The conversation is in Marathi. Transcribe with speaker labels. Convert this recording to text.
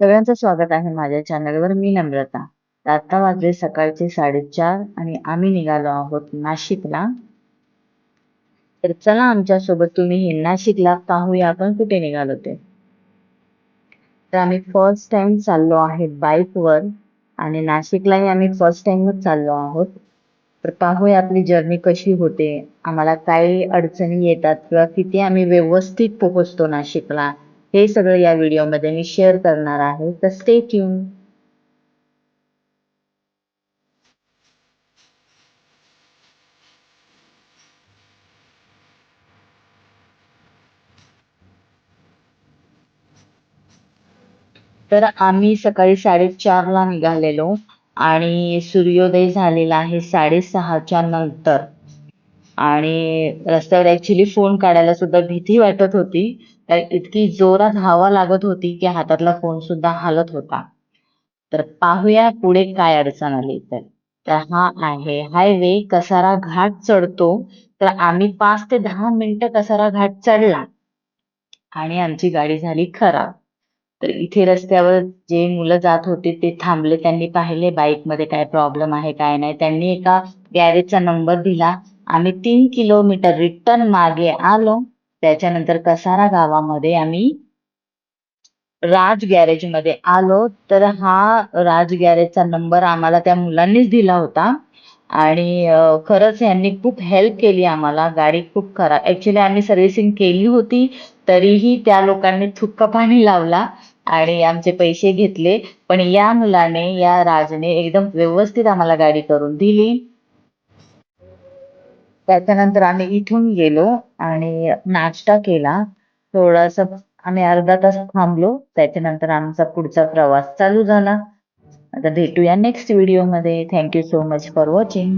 Speaker 1: सगळ्यांचं स्वागत आहे माझ्या चॅनलवर. मी नम्रता. आता वाजले सकाळचे साडेचार आणि आम्ही निघालो आहोत नाशिकला. तर चला आमच्यासोबत तुम्ही हे नाशिकला पाहूया. आपण कुठे निघालो ते? तर आम्ही फर्स्ट टाइम चाललो आहे बाईकवर आणि नाशिकलाही आम्ही फर्स्ट टाइमच चाललो आहोत. तर पाहूया आपली जर्नी कशी होते. आम्हाला काही अडचणी येतात किंवा किती आम्ही व्यवस्थित पोहोचतो नाशिकला. हे सगळं या व्हिडिओमध्ये मी शेअर करणार आहे. तर स्टे ट्यून तर आम्ही सकाळी साडेचारला निघालेलो आणि सूर्योदय झालेला आहे साडेसहाच्या नंतर. आणि रस्त्यावर ऍक्च्युली फोन काढायला सुद्धा भीती वाटत होती. तर इतकी जोरात हवा लागत होती की हातातला फोन सुद्धा हालत होता. तर पाहूया पुढे काय अडचण आली तर तर हा आहे हायवे कसारा घाट चढतो. तर आम्ही पाच ते दहा मिनिटं कसारा घाट चढला. आणि आमची गाडी झाली खराब. तर इथे रस्त्यावर जे मुलं जात होते ते थांबले. त्यांनी पाहिले बाईकमध्ये काय प्रॉब्लेम आहे काय नाही. त्यांनी एका गॅरेजचा नंबर दिला. आम्ही तीन किलोमीटर रिटर्न मागे आलो. त्याच्यानंतर कसारा गावामध्ये आम्ही राज गॅरेजमध्ये आलो. तर हा राज गॅरेजचा नंबर आम्हाला त्या मुलांनीच दिला होता. आणि खरंच यांनी खूप हेल्प केली आम्हाला. गाडी खूप खराब ऍक्च्युली आम्ही सर्व्हिसिंग केली होती तरीही त्या लोकांनी थुक्का पाणी लावला आणि आमचे पैसे घेतले. पण या मुलाने या राजने एकदम व्यवस्थित आम्हाला गाडी करून दिली. त्याच्यानंतर आम्ही इथून गेलो आणि नाश्ता केला. थोडासा आम्ही अर्धा तास थांबलो. त्याच्यानंतर आमचा पुढचा प्रवास चालू झाला. आता भेटूया नेक्स्ट व्हिडिओमध्ये thank you so much for watching